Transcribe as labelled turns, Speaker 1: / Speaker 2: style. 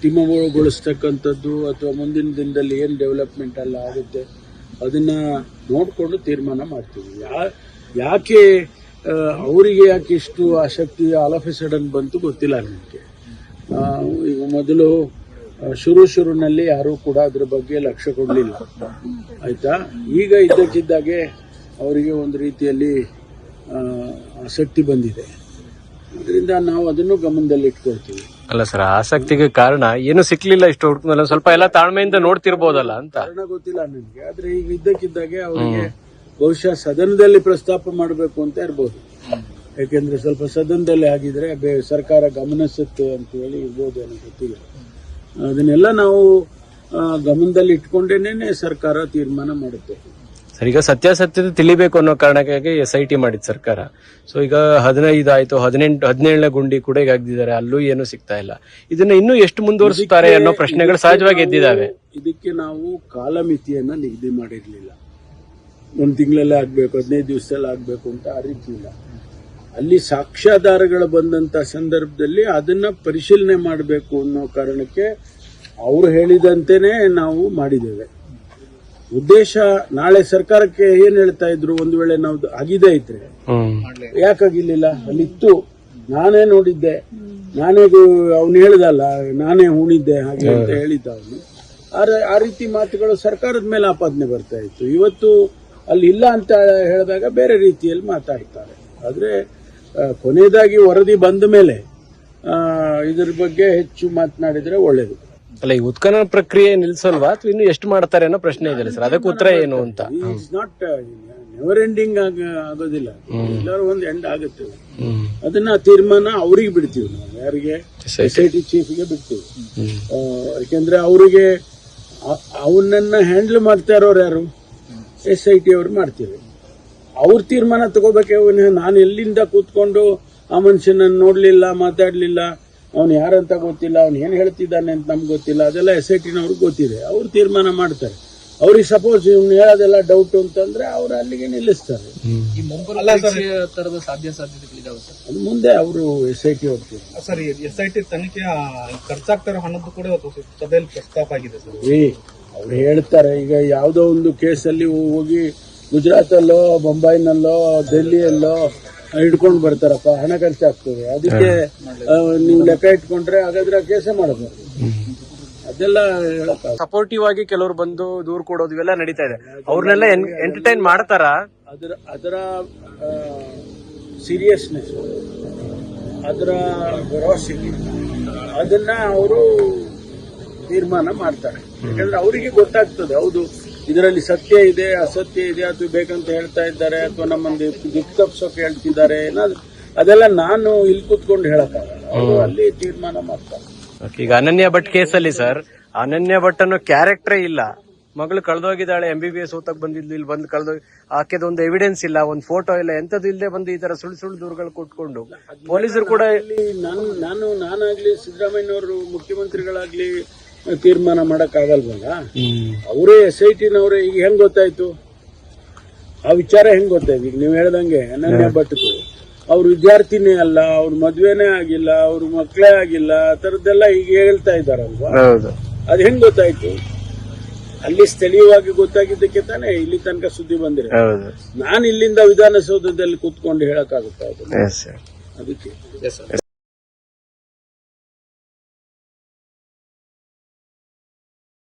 Speaker 1: ಅಂತಿಮಗೊಳಿಸ್ತಕ್ಕಂಥದ್ದು ಅಥವಾ ಮುಂದಿನ ದಿನದಲ್ಲಿ ಏನು ಡೆವಲಪ್ಮೆಂಟ್ ಎಲ್ಲ ಆಗುತ್ತೆ, ಅದನ್ನ ನೋಡಿಕೊಂಡು ತೀರ್ಮಾನ ಮಾಡ್ತೀವಿ. ಯಾ, ಯಾಕೆ ಅವರಿಗೆ ಯಾಕೆ ಇಷ್ಟು ಆಸಕ್ತಿ ಆಲ್ ಆಫ್ ಎ ಸಡನ್ ಬಂತು ಗೊತ್ತಿಲ್ಲ ನನಗೆ ಈಗ ಮೊದಲು ಶುರು ಶುರುನಲ್ಲಿ ಯಾರೂ ಕೂಡ ಅದ್ರ ಬಗ್ಗೆ ಲಕ್ಷ್ಯ ಕೊಡಲಿಲ್ಲ. ಆಯಿತಾ? ಈಗ ಇದ್ದಕ್ಕಿದ್ದಾಗೆ ಅವರಿಗೆ ಒಂದು ರೀತಿಯಲ್ಲಿ ಆಸಕ್ತಿ ಬಂದಿದೆ. ಅದರಿಂದ ನಾವು ಅದನ್ನು ಗಮನದಲ್ಲಿ ಇಟ್ಕೊಳ್ತೀವಿ
Speaker 2: ಅಲ್ಲ ಸರ್, ಆಸಕ್ತಿಗೆ ಕಾರಣ ಏನು ಸಿಕ್ಲಿಲ್ಲ ಇಷ್ಟು ಹುಡುಕಲ್ಲ ಸ್ವಲ್ಪ ಎಲ್ಲ ತಾಳ್ಮೆಯಿಂದ ನೋಡ್ತಿರ್ಬೋದಲ್ಲ ಅಂತ.
Speaker 1: ಕಾರಣ ಗೊತ್ತಿಲ್ಲ ನನಗೆ ಆದ್ರೆ ಈಗ ಇದ್ದಕ್ಕಿದ್ದಾಗೆ ಅವರಿಗೆ ಬಹುಶಃ ಸದನದಲ್ಲಿ ಪ್ರಸ್ತಾಪ ಮಾಡಬೇಕು ಅಂತ ಇರ್ಬೋದು. ಯಾಕೆಂದ್ರೆ ಸ್ವಲ್ಪ ಸದನದಲ್ಲಿ ಆಗಿದ್ರೆ ಸರ್ಕಾರ ಗಮನಿಸುತ್ತೆ ಅಂತ ಹೇಳಿ ಇರ್ಬೋದು ಅನ್ನೋ ಗೊತ್ತಿಲ್ಲ. ಅದನ್ನೆಲ್ಲ ನಾವು ಗಮನದಲ್ಲಿ ಇಟ್ಕೊಂಡೇನೆ ಸರ್ಕಾರ ತೀರ್ಮಾನ ಮಾಡುತ್ತೆ.
Speaker 2: ಸರ್ ಈಗ ಸತ್ಯಾಸತ್ಯತೆ ತಿಳಿಬೇಕು ಅನ್ನೋ ಕಾರಣಕ್ಕಾಗಿ ಎಸ್ ಐ ಟಿ ಮಾಡಿದ್ ಸರ್ಕಾರ. ಸೊ ಈಗ ಹದಿನೈದು ಆಯ್ತು ಹದಿನೆಂಟು ಹದಿನೇಳನೇ ಗುಂಡಿ ಕೂಡ ಈಗ ಅಲ್ಲೂ ಏನು ಸಿಗ್ತಾ ಇಲ್ಲ. ಇದನ್ನ ಇನ್ನೂ ಎಷ್ಟು ಮುಂದುವರಿಸುತ್ತಾರೆ ಅನ್ನೋ ಪ್ರಶ್ನೆಗಳು ಸಹಜವಾಗಿ ಎದ್ದಿದ್ದಾವೆ.
Speaker 1: ಇದಕ್ಕೆ ನಾವು ಕಾಲಮಿತಿಯನ್ನ ನಿಗದಿ ಮಾಡಿರ್ಲಿಲ್ಲ. ಒಂದು ತಿಂಗಳಲ್ಲೇ ಆಗ್ಬೇಕು ಹದಿನೈದು ದಿವಸದಲ್ಲಿ ಆಗ್ಬೇಕು ಅಂತ ಆ ರೀತಿ ಇಲ್ಲ. ಅಲ್ಲಿ ಸಾಕ್ಷ್ಯಾಧಾರಗಳು ಬಂದಂತ ಸಂದರ್ಭದಲ್ಲಿ ಅದನ್ನ ಪರಿಶೀಲನೆ ಮಾಡಬೇಕು ಅನ್ನೋ ಕಾರಣಕ್ಕೆ ಅವರು ಹೇಳಿದಂತೆಯೇ ನಾವು ಮಾಡಿದ್ದೇವೆ. ಉದ್ದೇಶ ನಾಳೆ ಸರ್ಕಾರಕ್ಕೆ ಏನ್ ಹೇಳ್ತಾ ಇದ್ರು ಒಂದು ವೇಳೆ ನಾವು ಆಗಿದೆ ಇದ್ರೆ? ಯಾಕಾಗಿರ್ಲಿಲ್ಲ ಅಲ್ಲಿತ್ತು. ನಾನೇ ನೋಡಿದ್ದೆ. ನಾನೇ ಅವನು ಹೇಳ್ದಲ್ಲ ನಾನೇ ಉಣಿದ್ದೆ ಹಾಗೆ ಅಂತ ಹೇಳಿದ್ದ ಅವನು. ಆ ರೀತಿ ಮಾತುಗಳು ಸರ್ಕಾರದ ಮೇಲೆ ಆಪಾದನೆ ಬರ್ತಾ ಇತ್ತು. ಇವತ್ತು ಅಲ್ಲಿ ಇಲ್ಲ ಅಂತ ಹೇಳಿದಾಗ ಬೇರೆ ರೀತಿಯಲ್ಲಿ ಮಾತಾಡ್ತಾರೆ. ಆದ್ರೆ ಕೊನೆಯದಾಗಿ ವರದಿ ಬಂದ ಮೇಲೆ ಇದ್ರ ಬಗ್ಗೆ ಹೆಚ್ಚು ಮಾತನಾಡಿದ್ರೆ ಒಳ್ಳೇದು.
Speaker 2: ಅಲ್ಲ ಈ ಉತ್ಖನನ ಪ್ರಕ್ರಿಯೆ ನಿಲ್ಸಲ್ವಾ ಅಥವಾ ಇನ್ನು ಎಷ್ಟು ಮಾಡ್ತಾರೆ ಅನ್ನೋ ಪ್ರಶ್ನೆ ಇದೆ ಸರ್? ಅದಕ್ಕೆ ಉತ್ತರ ಏನು ಅಂತ?
Speaker 1: ಇಟ್ಸ್ ನಾಟ್ ನೆವರ್ ಎಂಡಿಂಗ್ ಆಗೋದಿಲ್ಲ. ಎಲ್ಲರೂ ಒಂದು ಎಂಡ್ ಆಗುತ್ತೆ. ಅದನ್ನ ತೀರ್ಮಾನ ಅವ್ರಿಗೆ ಬಿಡ್ತೀವಿ ನಾವು. ಯಾರಿಗೆ? ಸೊಸೈಟಿ ಚೀಫ್ಗೆ ಬಿಡ್ತೀವಿ. ಆ, ಯಾಕೆಂದ್ರೆ ಅವರಿಗೆ ಅವನನ್ನ ಹ್ಯಾಂಡಲ್ ಮಾಡ್ತಾ ಇರೋರು ಯಾರು? ಎಸ್ ಐ ಟಿ ಅವ್ರು ಮಾಡ್ತೀವಿ. ಅವ್ರ ತೀರ್ಮಾನ ತಗೋಬೇಕೆ ನಾನು ಎಲ್ಲಿಂದ ಕೂತ್ಕೊಂಡು ಆ ಮನುಷ್ಯನ ನೋಡ್ಲಿಲ್ಲ ಮಾತಾಡ್ಲಿಲ್ಲ ಅವನು ಯಾರಂತ ಗೊತ್ತಿಲ್ಲ ಅವನು ಏನು ಹೇಳ್ತಿದ್ದಾನೆ ಅಂತ ನಮ್ಗೆ ಗೊತ್ತಿಲ್ಲ ಅದೆಲ್ಲ ಎಸ್ ಐ ಟಿನವ್ರಿಗೆ ಗೊತ್ತಿದೆ. ಅವ್ರು ತೀರ್ಮಾನ ಮಾಡ್ತಾರೆ. ಅವ್ರಿಗೆ ಸಪೋಸ್ ಇವ್ನು ಹೇಳೋದೆಲ್ಲ ಡೌಟ್ ಅಂತಂದ್ರೆ ಅವ್ರು ಅಲ್ಲಿಗೆ ನಿಲ್ಲಿಸ್ತಾರೆ.
Speaker 3: ಈ ಮುಂಬರುವ ತರದ ಸಾಧ್ಯ ಸಾಧ್ಯತೆಗಳಿದಾವೆ ಸರ್?
Speaker 1: ಅದು ಮುಂದೆ ಅವರು ಎಸ್ ಐ ಟಿ ಹೋಗ್ತಾರೆ
Speaker 4: ಸರ್ ಎಸ್ ಐ ಟಿ ತನಿಖೆ ಖರ್ಚಾಗ್ತಾರೋ ಹಣದ್ದು ಕೂಡ ಸಭೆಯಲ್ಲಿ ಪ್ರಸ್ತಾಪ ಆಗಿದೆ ಸರ್.
Speaker 1: ಏ ಅವ್ರು ಹೇಳ್ತಾರೆ ಈಗ ಯಾವುದೋ ಒಂದು ಕೇಸಲ್ಲಿ ಹೋಗಿ ಗುಜರಾತ್ ಅಲ್ಲೋ ಬೊಂಬೈನಲ್ಲೋ ಡೆಲ್ಲಿಯಲ್ಲೋ ಹಿಡ್ಕೊಂಡು ಬರ್ತಾರಪ್ಪ ಹಣ ಖರ್ಚಾಗ್ತದೆ. ಅದಕ್ಕೆ ನೀವು ಲೆಕ್ಕ ಇಟ್ಕೊಂಡ್ರೆ ಹಾಗಾದ್ರೆ ಆ ಕೇಸೇ ಮಾಡಬಾರ್ದು ಅದೆಲ್ಲ
Speaker 2: ಸಪೋರ್ಟಿವ್ ಆಗಿ ಕೆಲವರು ಬಂದು ದೂರ ಕೊಡೋದು ಇವೆಲ್ಲ ನಡೀತಾ ಇದೆ. ಅವ್ರನ್ನೆಲ್ಲ ಎಂಟರ್ಟೈನ್ ಮಾಡ್ತಾರ?
Speaker 1: ಅದರ ಅದರ ಸೀರಿಯಸ್ನೆಸ್ ಅದರ ವೆರಾಸಿಟಿ ಅದನ್ನ ಅವರು ತೀರ್ಮಾನ ಮಾಡ್ತಾರೆ. ಯಾಕಂದ್ರೆ ಅವರಿಗೆ ಗೊತ್ತಾಗ್ತದೆ ಹೌದು. ಇದರಲ್ಲಿ ಸತ್ಯ ಇದೆ ಅಸತ್ಯ ಇದೆ ಅದು ಬೇಕಂತ ಹೇಳ್ತಾ ಇದ್ದಾರೆ ಅಥವಾ ನಮ್ಮನ್ನು ದಿಕ್ಕು ತಪ್ಪಿಸೋಕೆ ಹೇಳ್ತಿದ್ದಾರೆ ಏನಾದ್ರು. ಅದೆಲ್ಲ ನಾನು ಇಲ್ಲಿ ಕೂತ್ಕೊಂಡು ಹೇಳಕ್ಕ ಅವರು ಅಲ್ಲಿ ತೀರ್ಮಾನ ಮಾಡ್ತಾರೆ.
Speaker 2: ಈಗ ಅನನ್ಯ ಭಟ್ ಕೇಸಲ್ಲಿ ಸರ್ ಅನನ್ಯ ಭಟ್ ಅನ್ನೋ ಕ್ಯಾರೆಕ್ಟರೇ ಇಲ್ಲ. ಮಗಳು ಕಳೆದೋಗಿದ್ದಾಳೆ ಎಂ ಬಿ ಬಿ ಎಸ್ ಓದಕ್ ಬಂದಿದ್ಲು ಇಲ್ಲಿ ಬಂದು ಕಳ್ದೋಗಿ ಆಕೆದ ಒಂದು ಎವಿಡೆನ್ಸ್ ಇಲ್ಲ ಒಂದು ಫೋಟೋ ಇಲ್ಲ ಎಂತದ್ದು ಇಲ್ಲದೆ ಬಂದು ಈ ತರ ಸುಳ್ಳು ಸುಳ್ಳು ದೂರುಗಳು ಕೊಟ್ಕೊಂಡು. ಪೊಲೀಸರು ಕೂಡ
Speaker 1: ಇಲ್ಲಿ ನಾನು ನಾನು ನಾನಾಗ್ಲಿ ಸಿದ್ದರಾಮಯ್ಯನವರು ಮುಖ್ಯಮಂತ್ರಿಗಳಾಗ್ಲಿ ತೀರ್ಮಾನ ಮಾಡಕ್ಕಾಗಲ್ವಲ್ಲ? ಅವರೇ ಎಸ್ ಐ ಟಿನವರೇ ಈಗ ಹೆಂಗ್ ಗೊತ್ತಾಯ್ತು? ಆ ವಿಚಾರ ಹೆಂಗ್ ಗೊತ್ತಾಯ್ತು? ಈಗ ನೀವು ಹೇಳ್ದಂಗೆ ಅನನ್ಯ ಬಟ್ಟು ಅವ್ರ ವಿದ್ಯಾರ್ಥಿನೇ ಅಲ್ಲ ಅವ್ರ ಮದ್ವೆನೇ ಆಗಿಲ್ಲ ಅವ್ರ ಮಕ್ಕಳೇ ಆಗಿಲ್ಲ ಆ ಥರದ್ದೆಲ್ಲ ಈಗ ಹೇಳ್ತಾ ಇದ್ದಾರಲ್ವಾ?
Speaker 2: ಹೌದು.
Speaker 1: ಅದು ಹೆಂಗ್ ಗೊತ್ತಾಯ್ತು? ಅಲ್ಲಿ ಸ್ಥಳೀಯವಾಗಿ ಗೊತ್ತಾಗಿದ್ದಕ್ಕೆ ತಾನೇ ಇಲ್ಲಿ ತನಕ ಸುದ್ದಿ ಬಂದಿರೋ
Speaker 2: ಹೌದು.
Speaker 1: ನಾನು ಇಲ್ಲಿಂದ ವಿಧಾನಸೌಧದಲ್ಲಿ ಕೂತ್ಕೊಂಡು ಹೇಳಕ್ಕಾಗುತ್ತಾ ಅದಕ್ಕೆ.